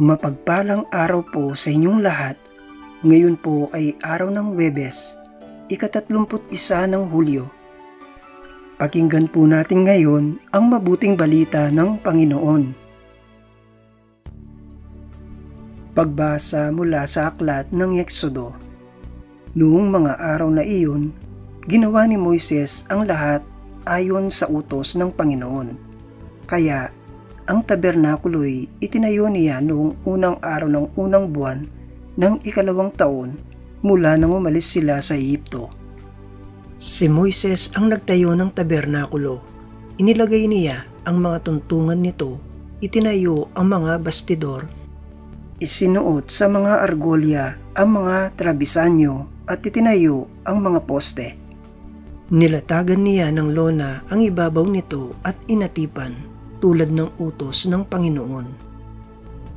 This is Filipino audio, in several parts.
Mapagpalang araw po sa inyong lahat. Ngayon po ay araw ng Webes, ikatatlumput isa ng Hulyo. Pakinggan po natin ngayon ang mabuting balita ng Panginoon. Pagbasa mula sa aklat ng Eksodo. Noong mga araw na iyon, ginawa ni Moises ang lahat ayon sa utos ng Panginoon. Kaya ang tabernakulo'y itinayo niya noong unang araw ng unang buwan ng ikalawang taon mula nang umalis sila sa Egypto. Si Moises ang nagtayo ng tabernakulo. Inilagay niya ang mga tuntungan nito, itinayo ang mga bastidor, isinuot sa mga argolya ang mga trabisanyo at itinayo ang mga poste. Nilatagan niya ng lona ang ibabaw nito at inatipan tulad ng utos ng Panginoon.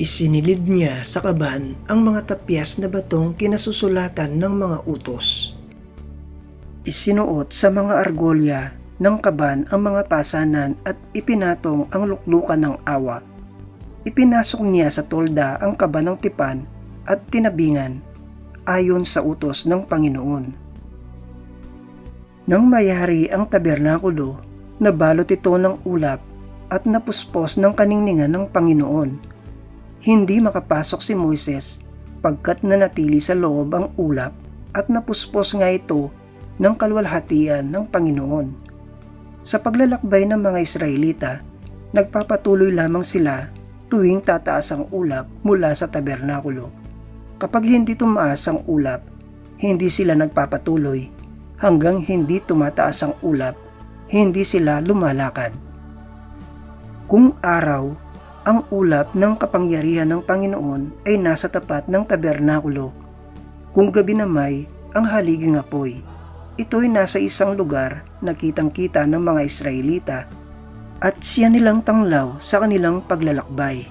Isinilid niya sa kaban ang mga tapyas na batong kinasusulatan ng mga utos. Isinuot sa mga argolya ng kaban ang mga pasanan at ipinatong ang luklukan ng awa. Ipinasok niya sa tolda ang kaban ng tipan at tinabingan ayon sa utos ng Panginoon. Nang mayari ang tabernakulo, nabalot ito ng ulap at napuspos ng kaningningan ng Panginoon. Hindi makapasok si Moises pagkat nanatili sa loob ang ulap at napuspos nga ito ng kalwalhatian ng Panginoon. Sa paglalakbay ng mga Israelita, nagpapatuloy lamang sila tuwing tataas ang ulap mula sa tabernakulo. Kapag hindi tumaas ang ulap, hindi sila nagpapatuloy hanggang hindi tumataas ang ulap, hindi sila lumalakad. Kung araw, ang ulap ng kapangyarihan ng Panginoon ay nasa tapat ng tabernakulo. Kung gabi na may ang haliging apoy, ito'y nasa isang lugar na kitang-kita ng mga Israelita at siya nilang tanglaw sa kanilang paglalakbay.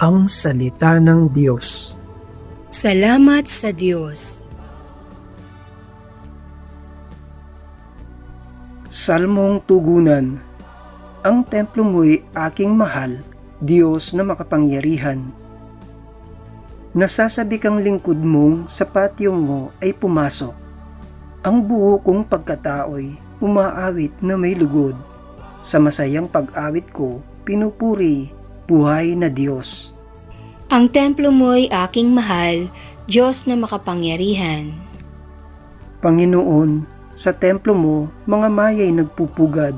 Ang Salita ng Diyos Salamat sa Diyos. Salmong Tugunan Ang templo mo'y aking mahal, Diyos na makapangyarihan. Nasasabi kang lingkod mong sa patio mo ay pumasok. Ang buo kong pagkatao'y umaawit na may lugod. Sa masayang pag-awit ko, pinupuri, buhay na Diyos. Ang templo mo'y aking mahal, Diyos na makapangyarihan. Panginoon, sa templo mo, mga maya'y nagpupugad,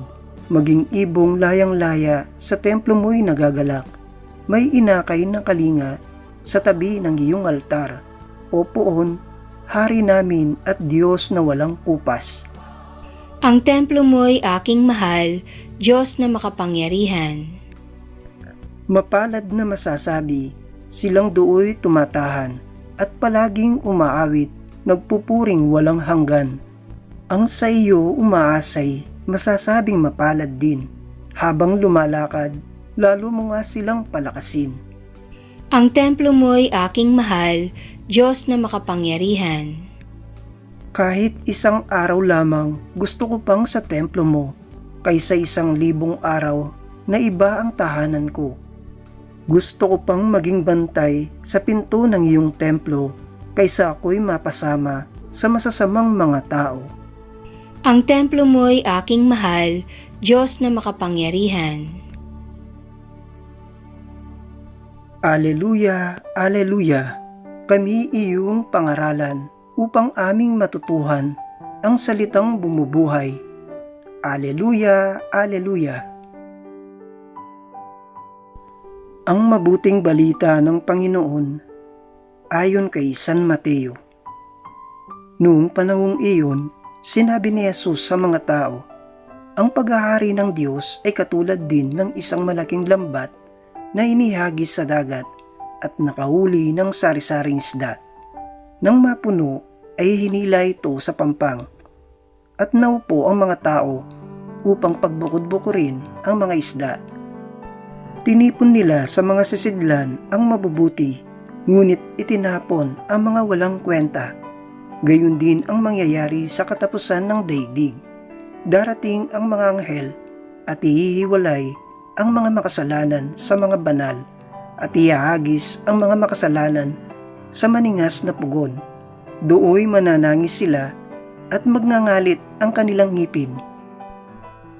maging ibong layang-laya sa templo mo'y nagagalak. May inakay na kalinga sa tabi ng iyong altar. O poon, hari namin at Diyos na walang kupas. Ang templo mo'y aking mahal, Diyos na makapangyarihan. Mapalad na masasabi, silang dooy tumatahan at palaging umaawit, nagpupuring walang hanggan. Ang sa iyo umaasay, masasabing mapalad din. Habang lumalakad, lalo mo nga silang palakasin. Ang templo mo'y aking mahal, Diyos na makapangyarihan. Kahit isang araw lamang, gusto ko pang sa templo mo, kaysa isang libong araw na iba ang tahanan ko. Gusto ko pang maging bantay sa pinto ng iyong templo, kaysa ako'y mapasama sa masasamang mga tao. Ang templo mo'y aking mahal, Diyos na makapangyarihan. Aleluya, Aleluya, kami iyong pangaralan upang aming matutuhan ang salitang bumubuhay. Aleluya, Aleluya. Ang mabuting balita ng Panginoon ayon kay San Mateo. Noong panahong iyon, sinabi ni Jesus sa mga tao, ang paghahari ng Diyos ay katulad din ng isang malaking lambat na inihagis sa dagat at nakahuli ng sari-saring isda. Nang mapuno ay hinila ito sa pampang at naupo ang mga tao upang pagbukod-bukurin ang mga isda. Tinipon nila sa mga sisidlan ang mabubuti, ngunit itinapon ang mga walang kwenta. Gayun din ang mangyayari sa katapusan ng daigdig. Darating ang mga anghel at ihihiwalay ang mga makasalanan sa mga banal at ihahagis ang mga makasalanan sa maningas na pugon. Dooy mananangis sila at magngangalit ang kanilang ngipin.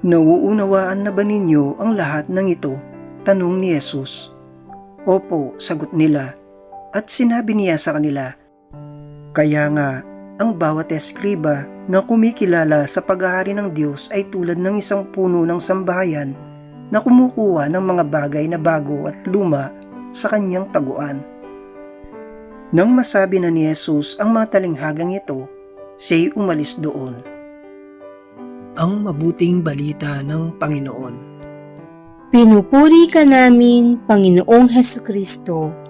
Nauunawaan na ba ninyo ang lahat ng ito? Tanong ni Jesus. Opo, sagot nila. At sinabi niya sa kanila, Kaya nga, ang bawat eskriba na kumikilala sa paghahari ng Diyos ay tulad ng isang puno ng sambahayan na kumukuha ng mga bagay na bago at luma sa kanyang taguan. Nang masabi na ni Jesus ang mga talinghagang ito, siya'y umalis doon. Ang mabuting balita ng Panginoon. Pinupuri ka namin, Panginoong Heso Kristo.